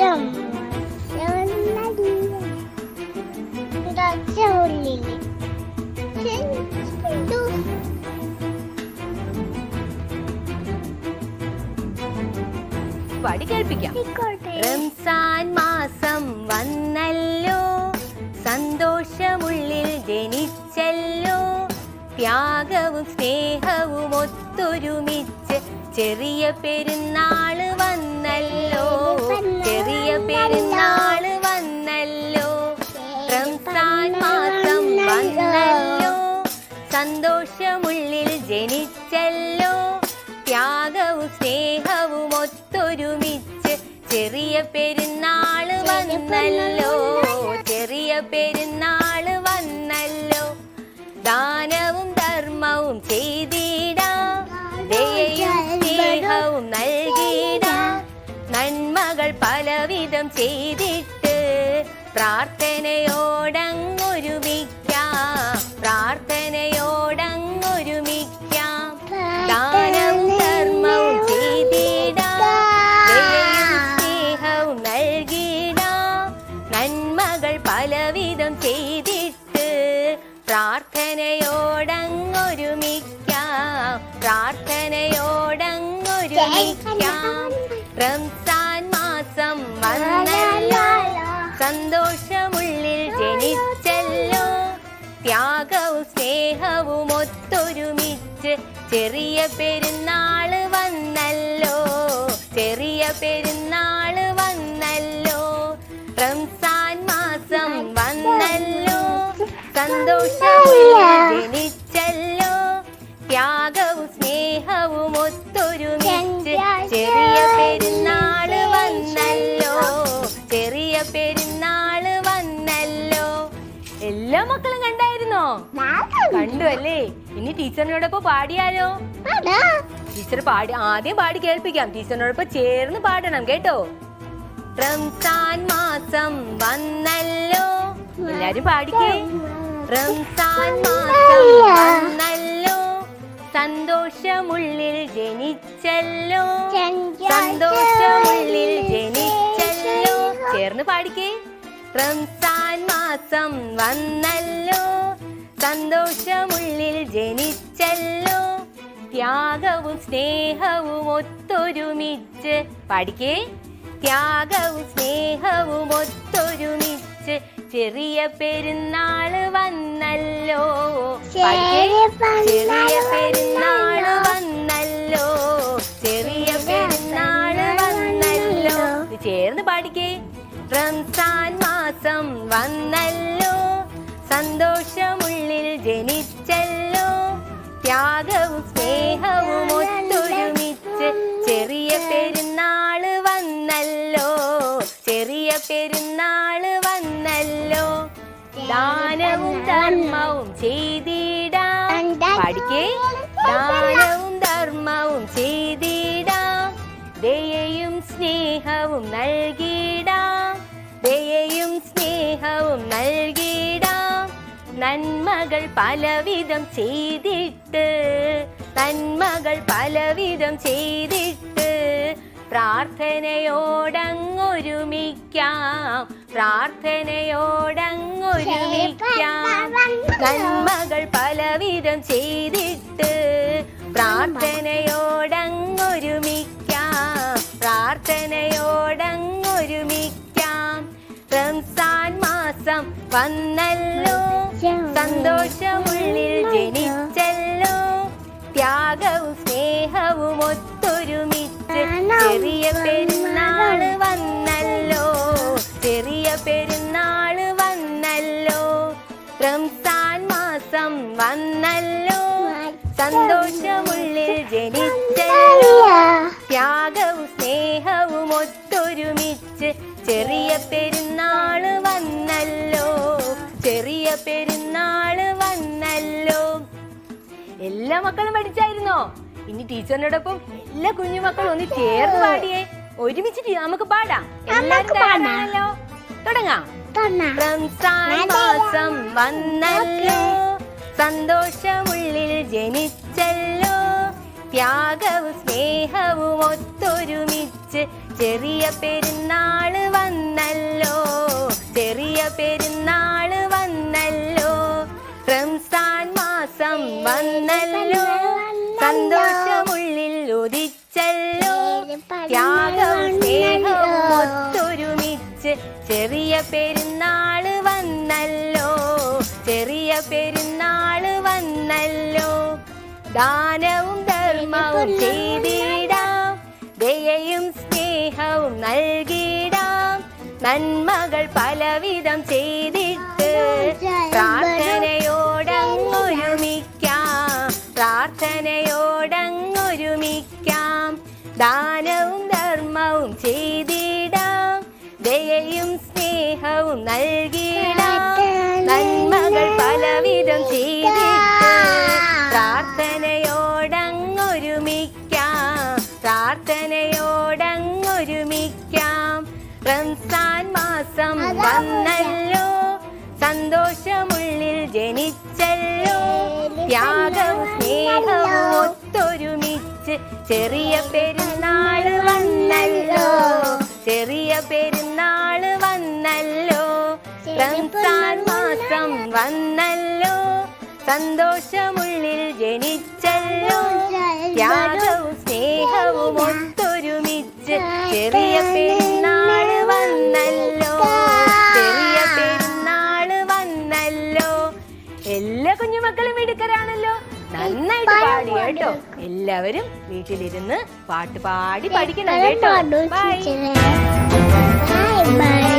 ഒരച്ഛൻ കേൾപ്പിക്കാം. മാസം വന്നല്ലോ. സന്തോഷമുള്ളിൽ ജനിച്ചല്ലോ. ത്യാഗവും സ്നേഹവും ഒത്തൊരുമിച്ച് ചെറിയ പെരുന്നാൾ വന്നല്ലോ. പെരുന്നാൾ വന്നല്ലോ. റംസാൻ മാസം വന്നല്ലോ. സന്തോഷമുള്ളിൽ ജനിച്ചല്ലോ. ത്യാഗവും സ്നേഹവും ഒത്തൊരുമിച്ച് ചെറിയ പെരുന്നാൾ വന്നല്ലോ. ചെറിയ പെരുന്നാൾ ചെയ്തിട്ട് പ്രാർത്ഥനയോടങ്ങൊരുമിക്കാം. പ്രാർത്ഥനയോടങ്ങൊരുമിക്കാം. ദാനം ധർമ്മവും ചെയ്തിടാം. സ്നേഹവും നൽകിടാം. നന്മകൾ പലവിധം ചെയ്തിട്ട് പ്രാർത്ഥനയോടങ്ങൊരുമിക്കാം. പ്രാർത്ഥനയോടങ്ങൊരുമിക്കാം. സന്തോഷമുള്ളിൽ ജനിച്ചല്ലോ. ത്യാഗവും സ്നേഹവും ഒത്തൊരുമിച്ച് ചെറിയ പെരുന്നാൾ വന്നല്ലോ. ചെറിയ പെരുന്നാൾ വന്നല്ലോ. റംസാൻ മാസം വന്നല്ലോ. സന്തോഷമുള്ളിൽ ജനിച്ചല്ലോ. ത്യാഗവും കണ്ടു അല്ലേ? ഇനി ടീച്ചറിനോടൊപ്പം പാടിയാലോ? ടീച്ചർ പാടി ആദ്യം പാടി കേൾപ്പിക്കാം. ടീച്ചറിനോടൊപ്പം ചേർന്ന് പാടണം കേട്ടോ? റംസാൻ മാസം വന്നല്ലോ. എല്ലാരും പാടിക്കേ. റംസാൻ മാസം വന്നല്ലോ. സന്തോഷമുള്ളിൽ ജനിച്ചല്ലോ. സന്തോഷമുള്ളിൽ ജനിച്ചല്ലോ. ചേർന്ന് പാടിക്കേ. റംസാൻ മാസം വന്നല്ലോ. സന്തോഷമുള്ളിൽ ജനിച്ചല്ലോ. ത്യാഗവും സ്നേഹവും ഒത്തൊരുമിച്ച്. പഠിക്കേ ത്യാഗവും സ്നേഹവും ഒത്തൊരുമിച്ച് ചെറിയ പെരുന്നാൾ വന്നല്ലോ. ചെറിയ പെരുന്നാൾ വന്നല്ലോ. ചെറിയ പെരുന്നാൾ വന്നല്ലോ. ചേർന്ന് പാടിക്കേ. റംസാൻ മാസം വന്നല്ലോ. ജനിച്ചല്ലോ ത്യാഗവും സ്നേഹവും ഒത്തൊരുമിച്ച് ചെറിയ പെരുന്നാൾ വന്നല്ലോ. ചെറിയ പെരുന്നാൾ വന്നല്ലോ. ദാനവും ധർമ്മവും ചെയ്തിടാം. പഠിക്കേ. ദാനവും പലവിധം ചെയ്തിട്ട് നന്മകൾ പലവിധം ചെയ്തിട്ട് പ്രാർത്ഥനയോടങ്ങൊരുമിക്കാം പ്രാർത്ഥനയോടങ്ങൊരുമിക്കാം. നന്മകൾ പലവിധം ചെയ്തിട്ട് പ്രാർത്ഥനയോടങ്ങൊരുമിക്കാം പ്രാർത്ഥനയോടങ്ങൊരുമിക്കാം. റംസാൻ മാസം വന്നല്ലോ. സന്തോഷമുള്ളിൽ ജനിച്ചല്ലോ. ത്യാഗവും സ്നേഹവും ഒത്തൊരുമിച്ച് ചെറിയ പെരുന്നാൾ വന്നല്ലോ. ചെറിയ പെരുന്നാൾ വന്നല്ലോ. റംസാൻ മാസം വന്നല്ലോ. സന്തോഷമുള്ളിൽ ജനിച്ചല്ലോ. ത്യാഗവും സ്നേഹവും ഒത്തൊരുമിച്ച് ചെറിയ പെരുന്നാൾ വന്നല്ലോ. പെരുന്നാൾ വന്നല്ലോ. എല്ലാ മക്കളും പഠിച്ചായിരുന്നോ? ഇനി ടീച്ചറിനോടൊപ്പം എല്ലാ കുഞ്ഞുമക്കളും ഒന്ന് ചേർന്ന് പാടിയേ. ഒരുമിച്ചിട്ട് നമുക്ക് പാടാം. തയ്യാറാണല്ലോ തുടങ്ങാം. റംസാൻ മാസം വന്നല്ലോ. സന്തോഷമുള്ളിൽ ജനിച്ചല്ലോ. ത്യാഗവും സ്നേഹവും ഒത്തൊരുമിച്ച് ചെറിയ പെരുന്നാൾ ചെറിയ പെരുന്നാൾ വന്നല്ലോ. ചെറിയ പെരുന്നാൾ വന്നല്ലോ. ദാനവും ധർമ്മവും ചെയ്തിടാം. ദയയും സ്നേഹവും നൽകിടാം. നന്മകൾ പലവിധം ചെയ്തിട്ട് പ്രാർത്ഥനയോടങ്ങൊരുമിക്കാം. പ്രാർത്ഥനയോടങ്ങൊരുമിക്കാം. ദാനവും ധർമ്മവും ചെയ്തിടാം സ്നേഹവും നൽകിടാം നന്മകൾ പലവിധം ചെയ്തിട്ട് പ്രാർത്ഥനയോടങ്ങൊരുമിക്കാം. പ്രാർത്ഥനയോടങ്ങൊരുമിക്കാം. റംസാൻ മാസം വന്നല്ലോ. സന്തോഷമുള്ളിൽ ജനിച്ചല്ലോ. ത്യാഗവും സ്നേഹവും ഒത്തൊരുമിച്ച് ചെറിയ പെരുന്നാൾ വന്നല്ലോ. ചെറിയ പെരുന്നാൾ വന്നല്ലോ. റംസാൻ മാസം വന്നല്ലോ. സന്തോഷമുള്ളിൽ ജനിച്ചല്ലോ. ത്യാഗവും സ്നേഹവും ഒത്തൊരുമിച്ച് ചെറിയ പെരുന്നാൾ വന്നല്ലോ. ചെറിയ പെരുന്നാൾ വന്നല്ലോ. എല്ലാ കുഞ്ഞുമക്കളും മിടുക്കരാണല്ലോ. നന്നായിട്ട് പാടി കേട്ടോ. എല്ലാവരും വീട്ടിലിരുന്ന് പാട്ട് പാടി പഠിക്കണം കേട്ടോ. Bye bye